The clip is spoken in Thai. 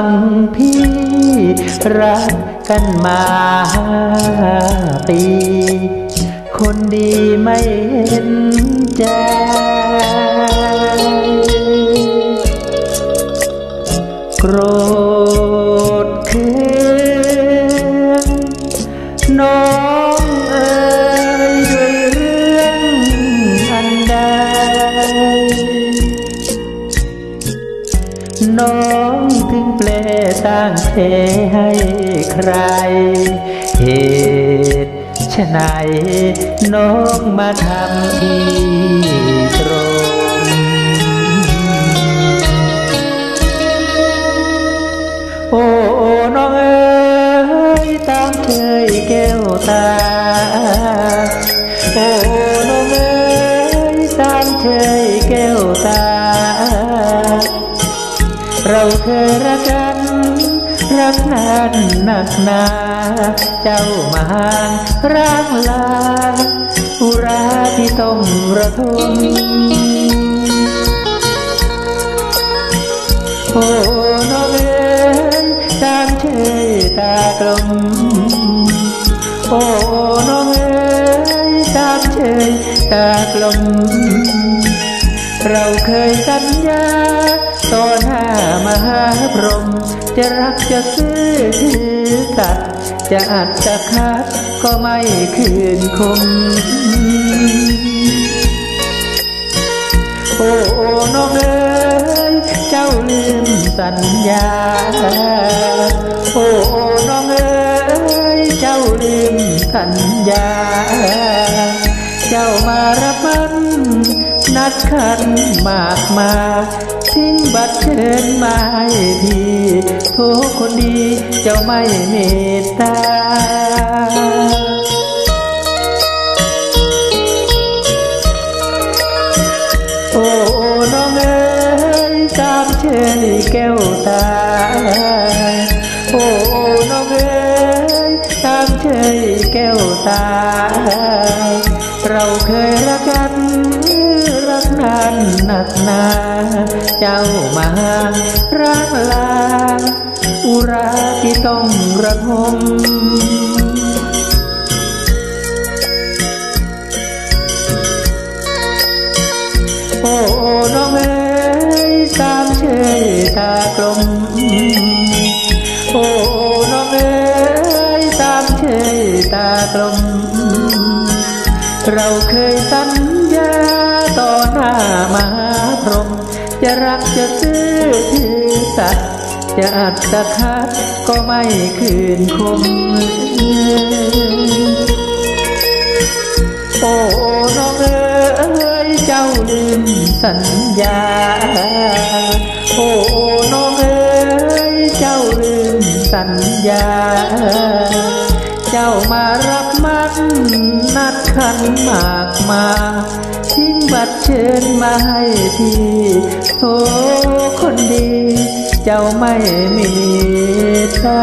ฟังพี่ รักกันมาห้าปี คนดีไม่เห็นใจ ลตั้งเทให้ใคร เหตุฉะไหนน้องมาทำที่ตรงโอ้น้องเอ๋ยตามเคยแก้วตา โอ้น้องเอ๋ยตามเคยแก้วตา เราเคยรักกัน รักนานหนักหนา เจ้ามาหางร่างลาอุราที่ต้องระทมโอ้น้องเอ๋ยตามเชยตากลม โอ้น้องเอ๋ยตามเชยตากลม เราเคยสัญญา ต่อหน้ามหาพรหมจะรักจะซื้อถือสัตย์จะอัดจะคัดก็ไม่คืนคมโอ้น้องเอ๋ยเจ้าลืมสัญญาโอ้น้องเอ๋ยเจ้าลืมสัญญา เจ้ามารับมันนัดขันมากมา ทิ้งบัตรเชิญมาให้พี่ทุกคนดีเจ้าไม่เมตตาโอ้น้องเอ๋ยตามเชยแก้วตาโอ้น้องเอ๋ยตามเชยแก้วตา เราเคยรักกันรักนานหนักหนา เจ้ามารักลา อุราที่ต้องระทมโอ้น้องเอ๋ยตามเชยตากลม โอ้น้องเอ๋ยตามเชยตากลม เราเคยสัญญาต่อหน้ามหาพรหม จะรักจะซื้อถือสัตย์จะอัดจะคัดก็ไม่คืนคมโอ้น้องเอ๋ยเจ้าลืมสัญญา โอ้น้องเอ๋ยเจ้าลืมสัญญา เจ้ามารับมัน นัดขันมากมาทิ้งบัตรเชิญมาให้พี่โอ้คนดี เจ้าไม่มีทา